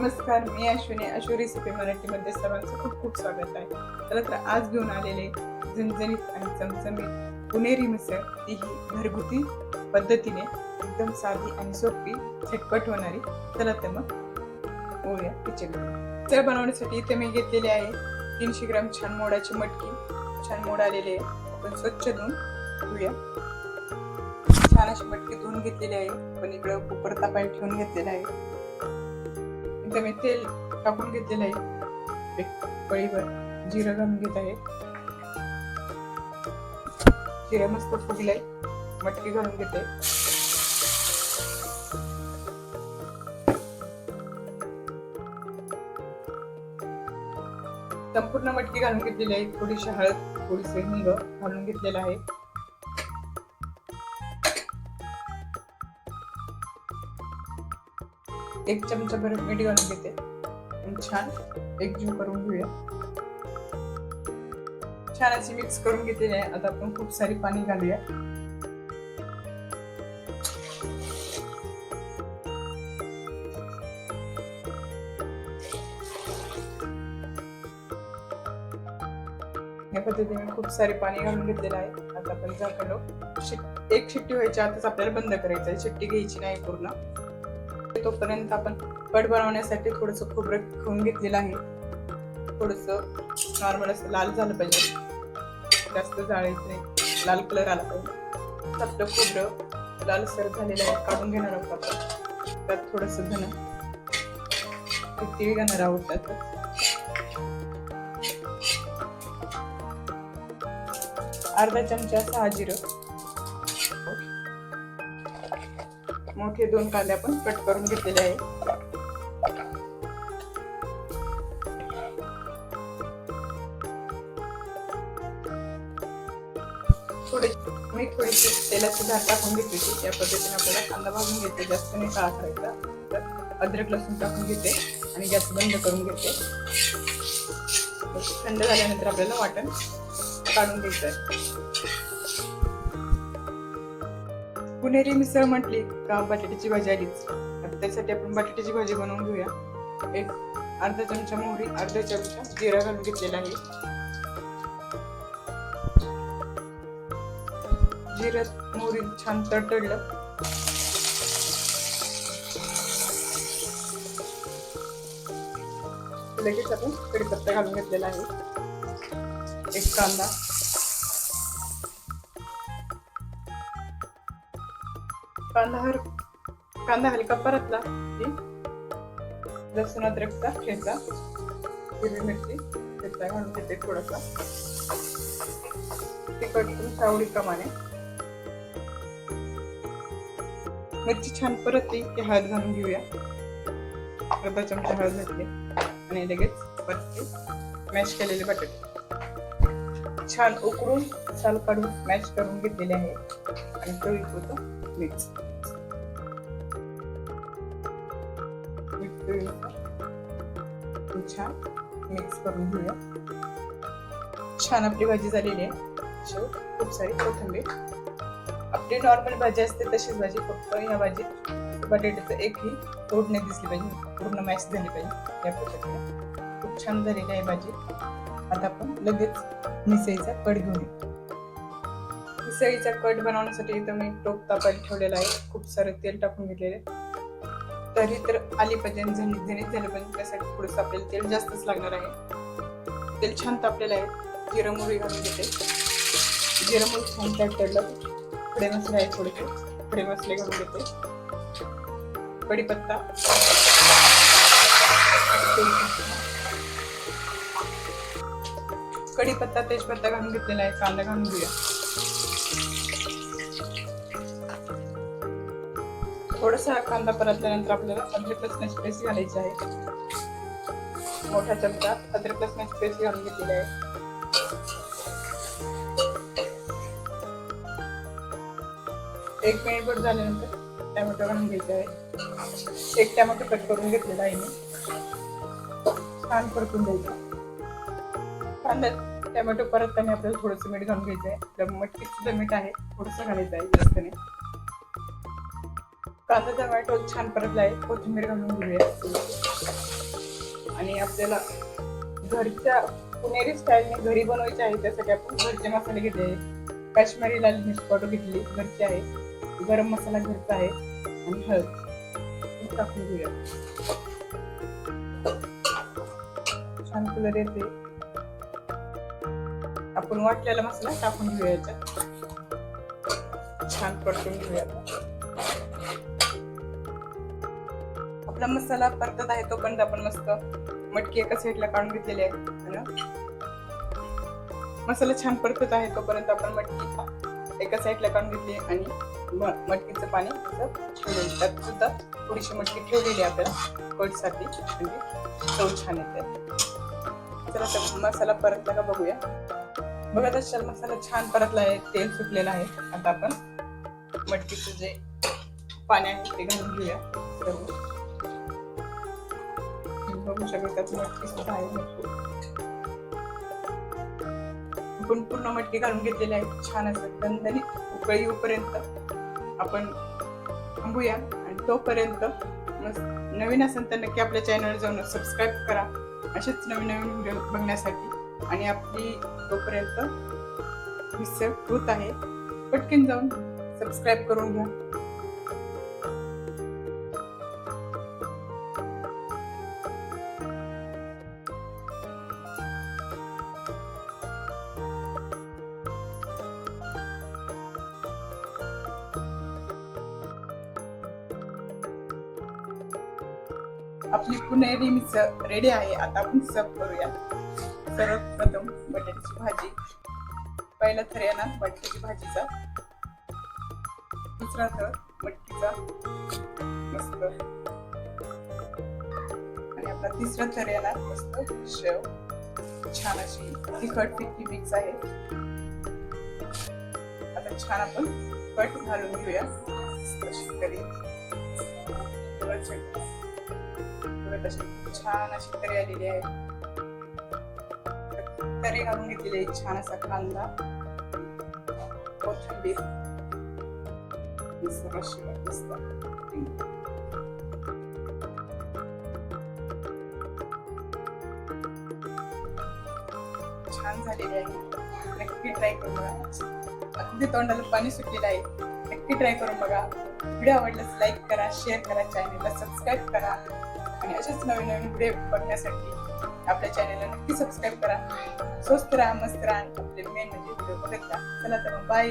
नमस्कार मी अश्विनी. अश्वरी रेसिपी मराठीमध्ये सर्वांचं खूप खूप स्वागत आहे. चला तर आज घेऊन आलेले झणझणीत आणि चमचमीत पुणेरी मिसळ. ती ही घरगुती पद्धतीने एकदम साधी आणि सोपी झटपट होणारी. चला तर मग होऊया किचन मिसळ बनवण्यासाठी इथे मी घेतलेले आहे तीनशे ग्राम छान मोडाची मटकी. छान मोड आलेले आहे. आपण स्वच्छ धुवून धुया छान अशी मटकी धुवून घेतलेली आहे. पण इकडं कुकर तापायला ठेवून घेतलेला आहे. इथं मी तेल टाकून घेतलेलं आहे. एक पळीवर जिरं घालून घेत आहे. जिरं मस्त फुगलंय. मटकी घालून घेते. संपूर्ण मटकी घालून घेतलेली आहे. थोडीशी हळद थोडीशी हिंग घालून घेतलेलं आहे. एक चमचा भर मीठ घालून घेते. छान एकजीव करून घेऊया. छान अशी मिक्स करून घेतलेली आहे. आता आपण खूप सारी पाणी घालूया. या पद्धतीने खूप सारे पाणी घालून घेतलेलं आहे. आता आपण झाकलो शिट एक शिट्टी व्हायची आताच आपल्याला बंद करायचं आहे. शिट्टी घ्यायची नाही पूर्ण. तोपर्यंत आपण पट बनवण्यासाठी थोडंसं खोबरं खाऊन घेतलेलं आहे. थोडस नॉर्मल असं लाल झालं पाहिजे. जास्त जाळायचं नाही. लाल कलर आला पाहिजे. आपलं खोबरं लालसर झालेलं आहे. काढून घेणार आहोत आपण. त्यात थोडस धन किती घालणार आहोत त्यात अर्धा चमचा सहा जिरं. मोठे दोन कांदे आपण कट करून घेतलेले आहे थोडे मी थोडीशी तेलाची धार टाकून घेतली त्या या पद्धतीने आपल्याला कांदा भाजून घेते जास्त नाही काळा करायचा. तर अद्रक लसूण टाकून घेते आणि गॅस बंद करून घेते. थंड झाल्यानंतर आपल्याला वाटण काढून घ्यायचं आहे. पुणेरी मिसळ म्हटली का बटाट्याची भाजी आलीच? आता त्यासाठी आपण बटाट्याची भाजी बनवून घेऊया. एक अर्धा चमचा मोहरी अर्धा चमचा जिरा घालून घेतलेला आहे. जिरा मोहरी छान तडतडलं. लगेच आपण कढीपत्ता घालून घेतलेला आहे. एक कांदा. कांदा हर कांदा हलका परतला की लसूण अद्रकचा ठेचा हिरवी मिरची ठेचा घालून घेते थोडासा. तिखट तुमच्या आवडीप्रमाणे मिरची छान परतली की हळद घालून घेऊया. अर्धा चमचा हळद घातली आणि लगेच परतली. मॅश केलेले बटाटे. छान उकळून साल काढून मॅश करून घेतलेले आहे. आणि तो होतो मिक्स छान मिक्स करून घेऊया. छान आपली भाजी झालेली आहे. खूप सारी कोथिंबीर. आपली नॉर्मल भाजी असते तशीच भाजी. फक्त ह्या भाजीत बटाट्याचं एकही तोड नाही दिसली पाहिजे. पूर्ण मॅच झाली पाहिजे. या पद्धतीने. खूप छान झालेली आहे भाजी. आता आपण लगेच मिसळीचा कट घेऊन मिसळीचा कट बनवण्यासाठी इथं मी टोप तापायला ठेवलेला आहे. खूप सारं तेल टाकून घेतलेले तरी तर आली पाहिजे झणीत झणीत झालं पाहिजे त्यासाठी थोडंसं आपल्याला तेल जास्तच लागणार आहे. तेल छान तापलेलं आहे. जिरं मोहरी घालून घेते. जिरं मोहरी छान तडतडलं खडे मसाले आहे थोडेसे खडे मसाले घालून घेते. कढीपत्ता. कढीपत्ता तेजपत्ता घालून घेतलेला आहे. कांदा घालून घेऊया. थोडासा कांदा परतल्यानंतर आपल्याला अद्रक लसणाची पेस्ट घालायची आहे. मोठा चमचा अद्रक लसणाची पेस्ट घालून घेतलेली आहे. एक मिनिटभर झाल्यानंतर टॅमॅटो घालून घ्यायचा आहे. एक टॅमॅटो कट करून घेतलेला आहे मी. छान परतून द्यायचा कांदा टॅमॅटो परतताना आपल्याला थोडंसं मीठ घालून घ्यायचं आहे. मटकीत सुद्धा मीठ आहे. थोडंसं घालायचं आहे जास्त नाही. कांदा टोमॅटो छान परतला आहे कोथिंबीर घालून घेऊया. आणि आपल्याला घरच्या पुणेरी स्टाईलने घरी बनवायचे आहे त्यासाठी आपण घरचे मसाले घेतले आहे काश्मीरी लाल मिरची पावडर घेतली घरची आहे. गरम मसाला घरचा आहे. आणि हळद. टाकून घेऊया. छान कलर येते. आपण वाटलेला मसाला टाकून घेऊया याच्यात. छान परतून घेऊया आपला मसाला परतत आहे तोपर्यंत आपण मस्त मटकी एका साईडला काढून घेतलेली आहे. मसाला छान परतत आहे तोपर्यंत आपण मटकी एका साईडला काढून घेतली आणि म- मटकीचं पाणी ठेवलेलं त्यात सुद्धा थोडीशी मटकी ठेवलेली आहे आपल्याला कटसाठी म्हणजे चव छान येते. चला तर मसाला परतला का बघूया. बघा चल मसाला छान परतला आहे तेल सुटलेलं आहे. आता आपण मटकीचं जे पाणी आहे ते घालून घेऊया. बघू शकतो त्यात मटकी सुद्धा आहे? आपण पूर्ण मटकी घालून घेतलेली आहे. छान असं दणदणीत उकळी येऊपर्यंत आपण थांबूया आणि तोपर्यंत नवीन असेल तर नक्की आपल्या चॅनल जाऊन सबस्क्राईब करा. असेच नवीन नवीन व्हिडिओ बघण्यासाठी. आणि आपली तोपर्यंत मिसळ होत आहे. पटकन जाऊन सबस्क्राईब करून घ्या. आपली पुणेरी मिसळ रेडी आहे. आता आपण सर्व करूया. सर्वप्रथम बटाट्याची भाजी. पहिला थर येणार बटाट्याची भाजीचा. दुसरा थर मटकीचा. मस्त. आणि आपला तिसरा थर येणार मस्त शेव. छान अशी तिखट फिक्की मिक्स आहे. आता छान आपण कट घालून घेऊया. मस्त अशी अशी छान अशी तरी आलेली आहे. तरी घालून घेतलेली आहे छान असा कांदा. कोथिंबीर. छान झालेली आहे. नक्की ट्राय करून बघा. अगदी तोंडाला पाणी सुटलेलं आहे. नक्की ट्राय करून बघा. व्हिडिओ आवडल्यास लाईक करा शेअर करा चॅनलला सबस्क्राईब करा. आणि असेच नवीन नवीन व्हिडिओ बघण्यासाठी आपल्या चॅनलला नक्की सबस्क्राईब करा. स्वस्त राहा मस्त राहा आपले मेन म्हणजे व्हिडिओ बघत राहा. चला तर मग बाय